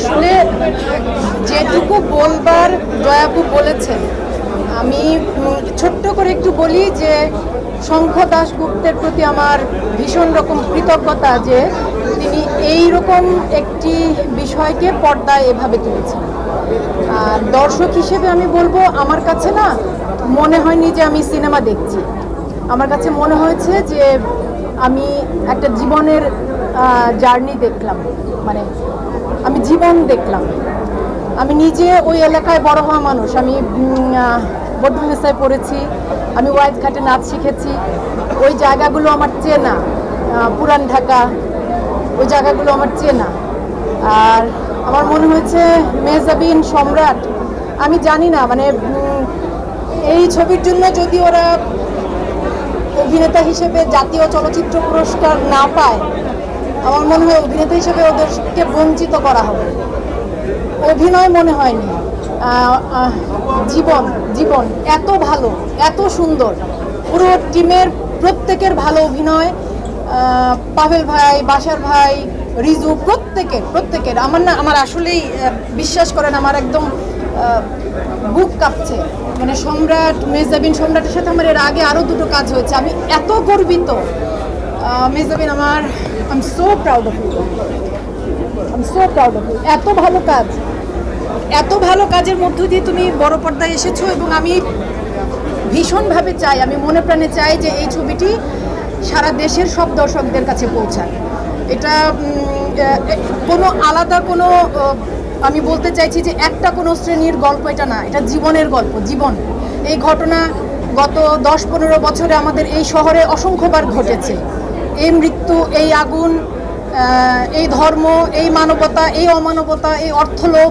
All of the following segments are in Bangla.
আসলে যেটুকু বলবার জয়াপু বলেছেন, আমি ছোট্ট করে একটু বলি যে শঙ্খ দাশগুপ্তের প্রতি আমার ভীষণ রকম কৃতজ্ঞতা যে তিনি এই রকম একটি বিষয়কে পর্দায় এভাবে তুলেছেন। আর দর্শক হিসেবে আমি বলব, আমার কাছে না মনে হয়নি যে আমি সিনেমা দেখছি। আমার কাছে মনে হয়েছে যে আমি একটা জীবনের জার্নি দেখলাম। মানে আমি জীবন দেখলাম। আমি নিজে ওই এলাকায় বড় হওয়া মানুষ। আমি বদরুন্নেসায় পড়েছি। আমি ওয়াইজ ঘাটে নাচ শিখেছি। ওই জায়গাগুলো আমার চেনা। পুরান ঢাকা। ওই জায়গাগুলো আমার চেনা। আর আমার মনে হয়েছে মেজাবিন সম্রাট, আমি জানি না মানে এই ছবির জন্য যদি ওরা অভিনেতা হিসেবে জাতীয় চলচ্চিত্র পুরস্কার না পায় আমার মনে হয় অভিনেতা হিসেবে ওদেরকে বঞ্চিত করা হবে। অভিনয় মনে হয়নি। জীবন জীবন এত ভালো, এত সুন্দর। পুরো টিমের প্রত্যেকের ভালো অভিনয়। পাভেল ভাই, বাসার ভাই, রিজু, প্রত্যেকের প্রত্যেকের। আমার না, আমার আসলেই বিশ্বাস করেন, আমার একদম বুক কাঁপছে। মানে সম্রাট মেজাবিন সম্রাটের সাথে আমার এর আগে আরও দুটো কাজ হয়েছে। আমি এত গর্বিত মেজাবিন আমার I so proud of you I so proud of you এত ভালো কাজ, এত ভালো কাজের মধ্য দিয়ে তুমি বড় পর্দায় এসেছ এবং আমি ভীষণভাবে চাই, আমি মনে প্রাণে চাই যে এই ছবিটি সারা দেশের সব দর্শকদের কাছে পৌঁছায় এটা কোনো আলাদা কোনো আমি বলতে চাইছি যে একটা কোনো শ্রেণির গল্প এটা না, এটা জীবনের গল্প, জীবন। এই ঘটনা গত দশ পনেরো বছরে আমাদের এই শহরে অসংখ্যবার ঘটেছে। এই মৃত্যু, এই আগুন এই ধর্ম, এই মানবতা, এই অমানবতা, এই অর্থলোভ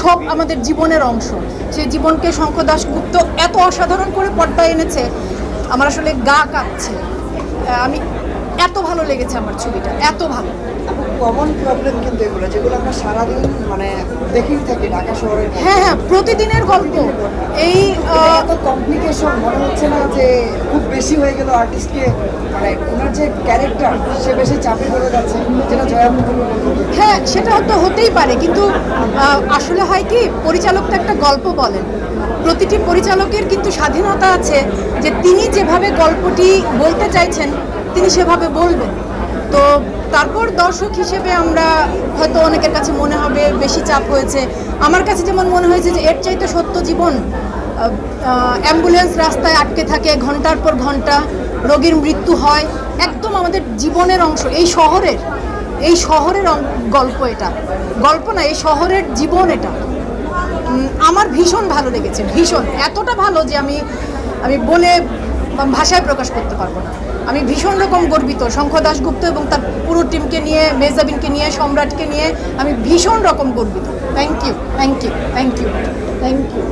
সব আমাদের জীবনের অংশ। সেই জীবনকে শঙ্খ দাশগুপ্ত এত অসাধারণ করে পর্দায় এনেছে, আমার আসলে গা কাঁপছে। আমি এত ভালো লেগেছে আমার ছবিটা এত ভালো। কমন প্রবলেম কিন্তু এগুলো যেগুলো আমরা সারাদিন মানে দেখেই থাকি ঢাকা শহরে। হ্যাঁ হ্যাঁ প্রতিদিনের গল্প। এই এত কমপ্লিকেশন মনে হচ্ছে না যে খুব বেশি হয়ে গেল আর্টিস্টকে মানে ওনার যে ক্যারেক্টার সে বেশি চাপে পড়ে যাচ্ছে যেটা জয়ামুখী হ্যাঁ সেটা তো হতেই পারে কিন্তু আসলে হয় কি পরিচালক তো একটা গল্প বলেন। প্রতিটি পরিচালকের কিন্তু স্বাধীনতা আছে যে তিনি যেভাবে গল্পটি বলতে চাইছেন তিনি সেভাবে বলবেন। তো তারপর দর্শক হিসেবে আমরা হয়তো অনেকের কাছে মনে হবে, বেশি চাপ হয়েছে। আমার কাছে যেমন মনে হয়েছে যে, এর চাইতে সত্য জীবন অ্যাম্বুলেন্স রাস্তায় আটকে থাকে, ঘণ্টার পর ঘণ্টা রোগীর মৃত্যু হয়, একদম আমাদের জীবনের অংশ। এই শহরের এই শহরের গল্প এটা। গল্প না, এই শহরের জীবন এটা। আমার ভীষণ ভালো লেগেছে, ভীষণ। এতটা ভালো যে আমি আমি বলে ভাষায় প্রকাশ করতে পারব না। আমি ভীষণ রকম গর্বিত। শঙ্খ দাশগুপ্ত এবং তার পুরো টিমকে নিয়ে মেজাবিনকে নিয়ে, সম্রাটকে নিয়ে আমি ভীষণ রকম গর্বিত। Thank you thank you thank you thank you